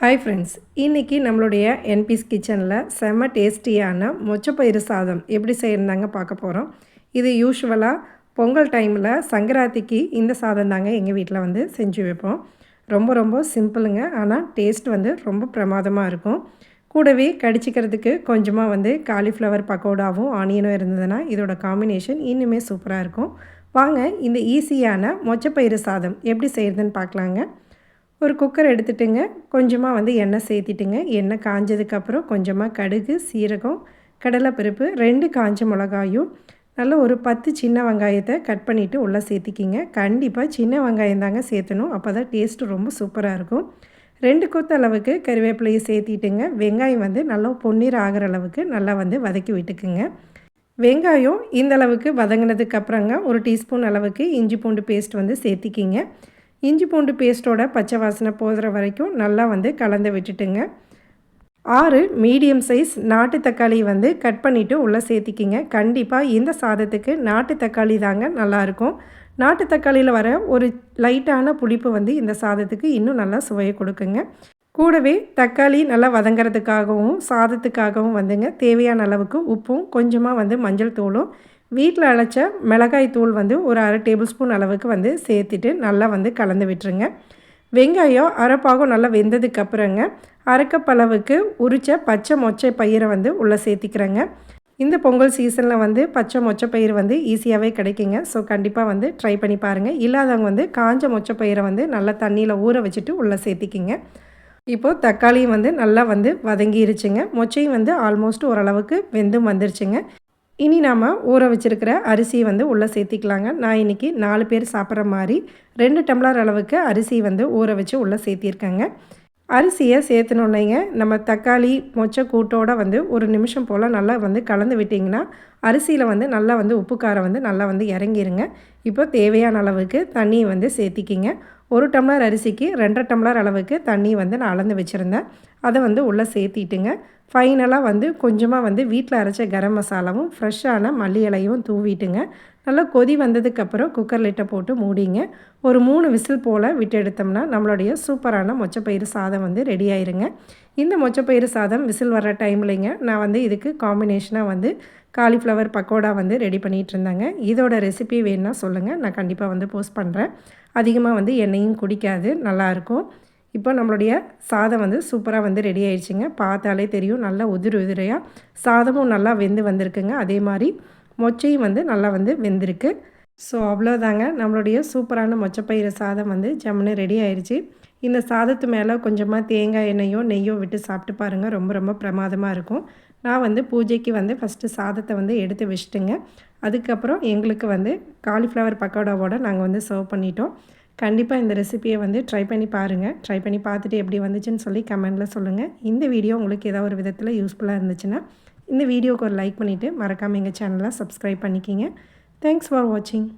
Hi friends இன்றைக்கி நம்மளுடைய என்பிஸ் கிச்சனில் செம்ம டேஸ்டியான மொச்சப்பயிறு சாதம் எப்படி செய்யணுந்தாங்க பார்க்க போகிறோம் இது யூஸ்வலாக பொங்கல் டைமில் சங்கராத்திக்கு இந்த சாதம் தாங்க எங்கள் வீட்டில் வந்து செஞ்சு வைப்போம். ரொம்ப ரொம்ப சிம்பிளுங்க ஆனால் டேஸ்ட் வந்து ரொம்ப பிரமாதமாக இருக்கும். கூடவே கடிச்சிக்கிறதுக்கு கொஞ்சமாக வந்து காலிஃப்ளவர் பக்கோடாவும் ஆனியனும் இருந்ததுன்னா இதோட காம்பினேஷன் இன்னுமே சூப்பராக இருக்கும். வாங்க இந்த ஈஸியான மொச்சப்பயிறு சாதம் எப்படி செய்கிறதுன்னு பார்க்கலாங்க. ஒரு குக்கர் எடுத்துட்டுங்க. கொஞ்சமாக வந்து எண்ணெய் சேர்த்திட்டுங்க. எண்ணெய் காஞ்சதுக்கப்புறம் கொஞ்சமாக கடுகு சீரகம் கடலைப்பருப்பு ரெண்டு காஞ்ச மிளகாயும் நல்ல ஒரு பத்து சின்ன வெங்காயத்தை கட் பண்ணிவிட்டு உள்ளே சேர்த்திக்கிங்க. கண்டிப்பாக சின்ன வெங்காயம் தாங்க சேர்த்தணும். அப்போ தான் டேஸ்ட்டு ரொம்ப சூப்பராக இருக்கும். ரெண்டு கொத்து அளவுக்கு கருவேப்பிலையை சேர்த்திட்டுங்க. வெங்காயம் வந்து நல்லா பொன்னீர் ஆகிற அளவுக்கு நல்லா வந்து வதக்கி விட்டுக்குங்க. வெங்காயம் இந்த அளவுக்கு வதங்கினதுக்கு அப்புறங்க ஒரு டீஸ்பூன் அளவுக்கு இஞ்சி பூண்டு பேஸ்ட் வந்து சேர்த்திக்கிங்க. இஞ்சி பூண்டு பேஸ்ட்டோட பச்சை வாசனை போகிற வரைக்கும் நல்லா வந்து கலந்து விட்டுட்டுங்க. ஆறு மீடியம் சைஸ் நாட்டு தக்காளி வந்து கட் பண்ணிவிட்டு உள்ளே சேர்த்திக்கிங்க. கண்டிப்பாக இந்த சாதத்துக்கு நாட்டு தக்காளி தாங்க நல்லாயிருக்கும். நாட்டு தக்காளியில் வர ஒரு லைட்டான புளிப்பு வந்து இந்த சாதத்துக்கு இன்னும் நல்லா சுவையை கொடுக்குங்க. கூடவே தக்காளி நல்லா வதங்கிறதுக்காகவும் சாதத்துக்காகவும் வந்துங்க. தேவையான அளவுக்கு உப்பும் கொஞ்சமாக வந்து மஞ்சள் தூளும் வீட்டில் அழைச்ச மிளகாய் தூள் வந்து ஒரு அரை டேபிள் ஸ்பூன் அளவுக்கு வந்து சேர்த்துட்டு நல்லா வந்து கலந்து விட்டுருங்க. வெங்காயம் அரைப்பாகம் நல்லா வெந்ததுக்கு அப்புறங்க அரைக்கப்பளவுக்கு உரித்த பச்சை மொச்சை பயிரை வந்து உள்ளே சேர்த்திக்கிறேங்க. இந்த பொங்கல் சீசனில் வந்து பச்சை மொச்சை பயிர் வந்து ஈஸியாகவே கிடைக்குங்க. ஸோ கண்டிப்பாக வந்து ட்ரை பண்ணி பாருங்கள் இல்லாதவங்க வந்து காஞ்ச மொச்சை பயிரை வந்து நல்லா தண்ணியில் ஊற வச்சுட்டு உள்ளே சேர்த்திக்கிங்க. இப்போது தக்காளியும் வந்து நல்லா வந்து வதங்கிருச்சுங்க. மொச்சையும் வந்து ஆல்மோஸ்ட் ஓரளவுக்கு வெந்தும் வந்துருச்சுங்க. இனி நாம் ஊற வச்சுருக்கிற அரிசியை வந்து உள்ளே சேர்த்திக்கலாங்க. நான் இன்றைக்கி நாலு பேர் சாப்பிட்ற மாதிரி ரெண்டு டம்ளர் அளவுக்கு அரிசி வந்து ஊற வச்சு உள்ளே சேர்த்திருக்கேங்க. அரிசியை சேர்த்துனோன்னேங்க நம்ம தக்காளி மொச்சை கூட்டோடு வந்து ஒரு நிமிஷம் போல் நல்லா வந்து கலந்து விட்டிங்கன்னா அரிசியில் வந்து நல்லா வந்து உப்பு காரம் வந்து நல்லா வந்து இறங்கிருங்க. இப்போ தேவையான அளவுக்கு தண்ணியை வந்து சேர்த்திக்கிங்க. ஒரு டம்ளர் அரிசிக்கு ரெண்டரை டம்ளர் அளவுக்கு தண்ணி வந்து நான் அளந்து வச்சுருந்தேன். அதை வந்து உள்ளே சேர்த்திட்டுங்க. ஃபைனலாக வந்து கொஞ்சமாக வந்து வீட்டில் அரைச்ச கரம் மசாலாவும் ஃப்ரெஷ்ஷான மல்லி இலையும் தூவிட்டுங்க. நல்லா கொதி வந்ததுக்கப்புறம் குக்கர் லிட்டை போட்டு மூடிங்க. ஒரு மூணு விசில் போல் விட்டு எடுத்தோம்னா நம்மளுடைய சூப்பரான மொச்சப்பயிறு சாதம் வந்து ரெடி ஆயிருங்க. இந்த மொச்சப்பயிறு சாதம் விசில் வர்ற டைம்லைங்க நான் வந்து இதுக்கு காம்பினேஷனாக வந்து காலிஃப்ளவர் பக்கோடா வந்து ரெடி பண்ணிகிட்டு இருந்தாங்க. இதோட ரெசிபி வேணுன்னா சொல்லுங்கள் நான் கண்டிப்பாக வந்து போஸ்ட் பண்ணுறேன் அதிகமாக வந்து எண்ணெயும் குடிக்காது. நல்லாயிருக்கும் இப்போ நம்மளுடைய சாதம் வந்து சூப்பராக வந்து ரெடி ஆயிடுச்சுங்க. பார்த்தாலே தெரியும். நல்லா உதிர் உதிரையாக சாதமும் நல்லா வெந்து வந்திருக்குங்க. அதே மாதிரி மொச்சையும் வந்து நல்லா வந்து வெந்திருக்கு. ஸோ அவ்வளோதாங்க. நம்மளுடைய சூப்பரான மொச்சப்பயிறு சாதம் வந்து ஜம்முன்னு ரெடி ஆயிடுச்சு. இந்த சாதத்து மேலே கொஞ்சமாக தேங்காய் எண்ணெயோ நெய்யோ விட்டு சாப்பிட்டு பாருங்கள் ரொம்ப ரொம்ப பிரமாதமாக இருக்கும். நான் வந்து பூஜைக்கு வந்து ஃபஸ்ட்டு சாதத்தை வந்து எடுத்து வச்சுட்டுங்க. அதுக்கப்புறம் எங்களுக்கு வந்து காலிஃப்ளவர் பக்கோடாவோடு நாங்கள் வந்து சர்வ் பண்ணிட்டோம். கண்டிப்பாக இந்த ரெசிப்பியை வந்து ட்ரை பண்ணி பாருங்கள் ட்ரை பண்ணி பார்த்துட்டு எப்படி வந்துச்சுன்னு சொல்லி கமெண்டில் சொல்லுங்கள் இந்த வீடியோ உங்களுக்கு ஏதாவது ஒரு விதத்தில் யூஸ்ஃபுல்லாக இருந்துச்சுன்னா இந்த வீடியோவுக்கு ஒரு லைக் பண்ணிவிட்டு மறக்காமல் எங்கள் சேனலை சப்ஸ்கிரைப் பண்ணிக்கிங்க. தேங்க்ஸ் ஃபார் வாட்சிங்